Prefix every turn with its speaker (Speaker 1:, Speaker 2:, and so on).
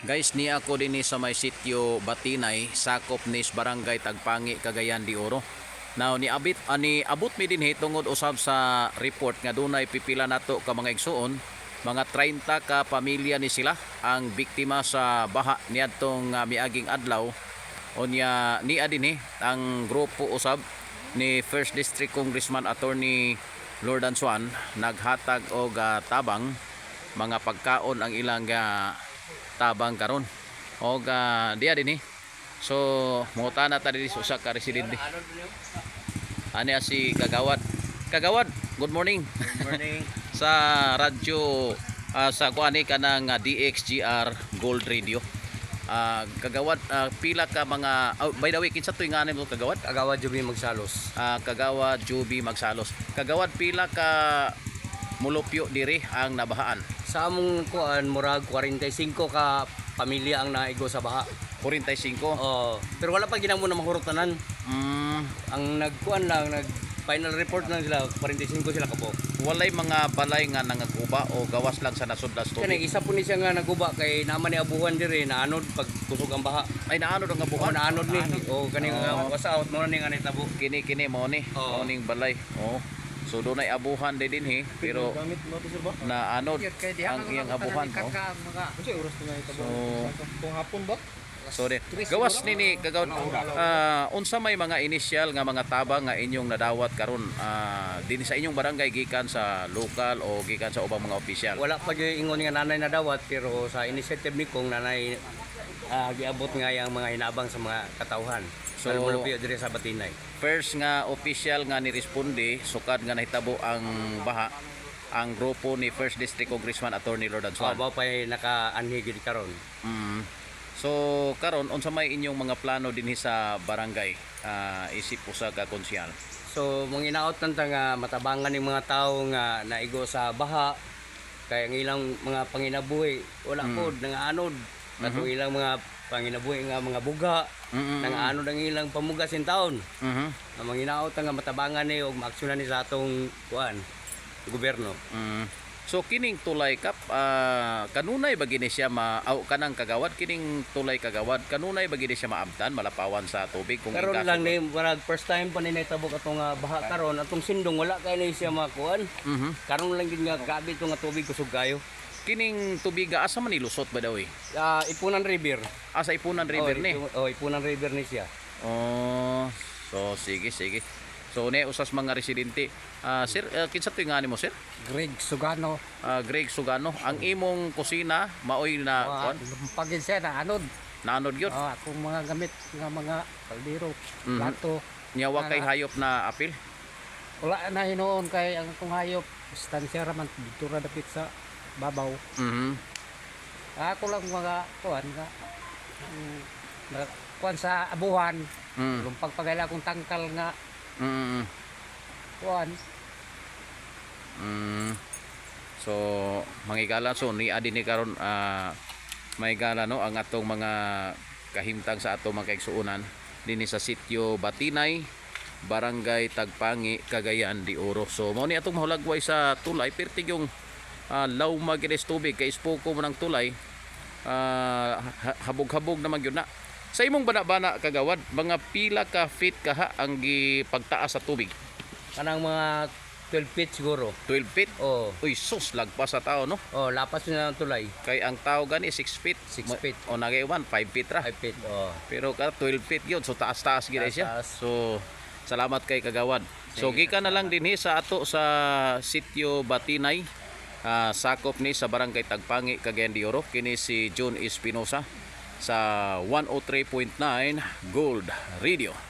Speaker 1: Guys, ni ako din sa may sitio Batinay, sakop ni Barangay Tagpangi, Cagayan de Oro. Now ni abit ani abot mi din tungod usab sa report nga dunay pipila nato ka mga igsuon, mga 30 ka pamilya ni sila ang biktima sa baha niadtong uh, miaging adlaw. Unya ni adin ang grupo usab ni First District Congressman Attorney Lordan Swan naghatag og uh, tabang mga pagkaon ang ilang uh, tabang karon. Og uh, diya din eh. So mungutana ta sa usa ka residente. Ani si kagawad. Kagawad good morning.
Speaker 2: Good morning.
Speaker 1: sa radyo ah, sa kuani kanang uh, DXGR Gold Radio. Ah, kagawad ah, pila ka mga oh, by the way kinsa to nga mo kagawad?
Speaker 2: Agawa Jubi Magsalos.
Speaker 1: Ah, kagawad Juby Magsalos. Kagawad pila ka mulupyo diri ang nabahaan
Speaker 2: Sa among kuan murag 45 ka pamilya ang naigo sa baha.
Speaker 1: 45
Speaker 2: Oh, pero wala pa ginamo na mahurutanan.
Speaker 1: mm,
Speaker 2: Ang nagkuan lang nag final report lang sila 45 sila kapo.
Speaker 1: walay mga balay nga nangaguba o gawas lang sa nasudlas
Speaker 2: Kani
Speaker 1: tubig.
Speaker 2: isa po ni siya nga naguba kay naman ni abuhan diri naanod pag kusog ang baha.
Speaker 1: Ay naano ang
Speaker 2: Oh,
Speaker 1: abuhan?
Speaker 2: naanod ni. Oh, kani nga
Speaker 1: Oo.
Speaker 2: was out mo ni nga nitabo.
Speaker 1: Kini kini mo ni,
Speaker 2: Oo.
Speaker 1: mo ning balay. Oh. So doon ay abuhan din din he, pero
Speaker 2: ba?
Speaker 1: naanod ang iyang abuhan.
Speaker 2: Na itabo.
Speaker 1: So,
Speaker 2: Kung hapon ba?
Speaker 1: So de, gawas nini kagawad ah, unsa may mga initial nga mga tabang nga inyong nadawat karon ah, din sa inyong barangay gikan sa lokal o gikan sa ubang mga opisyal.
Speaker 2: Wala pa gyud ingon nga nanay na dawat pero sa initiative ni kong nanay ah, giabot nga yang mga inabang sa mga katawhan.
Speaker 1: So-
Speaker 2: malupyo diri sa Batinay.
Speaker 1: First nga official nga ni-responde sukad nga nahitabo ang baha ang grupo ni First District Congressman Attorney Lord Swan.
Speaker 2: ba pa naka-anhi gid karon.
Speaker 1: Mm. So karon unsa may inyong mga plano dinhi sa barangay ah, isip usa ka konsyal.
Speaker 2: So, manginaot lang ta nga matabangan ng mga tao nga naigo sa baha kay ang ilang mga panginabuhi wala
Speaker 1: Mm.
Speaker 2: pod nangaanod. Katong
Speaker 1: Mhm.
Speaker 2: ilang mga panginabuhi nga mga buga
Speaker 1: Mm.
Speaker 2: nangaanod ang ilang pamugas in taon.
Speaker 1: Mhm.
Speaker 2: Ang manginaot nga matabangan ni og maaksyonan ni sa atong kuan gobyerno.
Speaker 1: Mm. So kining tulay kap ah, kanunay ba gini siya ma aw kanang kagawad kining tulay kagawad kanunay ba gini siya maabtan malapawan sa tubig kung
Speaker 2: Karon lang ni marag first time pa ni nahitabok atong nga baha karon atong sindong wala kay ni siya makuan.
Speaker 1: Mhm.
Speaker 2: Karon lang gid nga gabi itong nga tubig kusog kayo.
Speaker 1: Kining tubig asa man nilusot ba daw eh?
Speaker 2: Ah, Ipunan River.
Speaker 1: Asa Ipunan River
Speaker 2: oh,
Speaker 1: ni.
Speaker 2: Ipu- Oh, Ipunan River ni siya.
Speaker 1: Oh, so sige sige. So ne usas mga residente. Ah, sir, uh, kinsa to nga mo sir?
Speaker 3: Greg Sugano.
Speaker 1: Ah, Greg Sugano, ang imong kusina maoy na
Speaker 3: Uh,
Speaker 1: kuan
Speaker 3: Lumpagin siya na anod.
Speaker 1: naanod gyud.
Speaker 3: Uh, akong mga gamit nga mga kaldero,
Speaker 1: Mhm.
Speaker 3: plato.
Speaker 1: Nyawa kay hayop na apil.
Speaker 3: Wala na hinoon kay ang akong hayop. Stansya raman dito ra dapit sa babaw.
Speaker 1: Mhm.
Speaker 3: Ako lang mga mm, na kuan sa abuhan.
Speaker 1: Mm.
Speaker 3: Lumpag pagayla akong tangkal nga
Speaker 1: Mm.
Speaker 3: kuan.
Speaker 1: Mm. So, mangigala so ni adi ni karon ah may gala no ang atong mga kahimtang sa atong mga kaigsuonan dinhi sa sitio Batinay, Barangay Tagpangi, Cagayan de Oro. So, mao ni atong mahulagway sa tulay pertig yung uh, law magiris tubig kay ispoko mo ng tulay ah, ha- habog-habog naman yun na. Sa imong bana-bana kagawad, mga pila ka feet kaha ang gipagtaas sa tubig?
Speaker 2: Kanang mga 12 feet siguro.
Speaker 1: 12 feet?
Speaker 2: Oh,
Speaker 1: Uy, sus, lagpas sa tao, no?
Speaker 2: oh lapas na ng tulay.
Speaker 1: Kay ang tao gani 6 feet.
Speaker 2: 6 feet.
Speaker 1: O nagaywan 5 feet ra.
Speaker 2: 5 feet. Oh.
Speaker 1: Pero ka 12 feet yun. So taas-taas gid siya.
Speaker 2: Taas-taas.
Speaker 1: So salamat kay Kagawad. So gikan na lang dinhi sa ato sa sitio Batinay. ah, sakop ni sa barangay Tagpangi, Cagayan de Oro. Kini si John Espinosa sa 103.9 Gold Radio.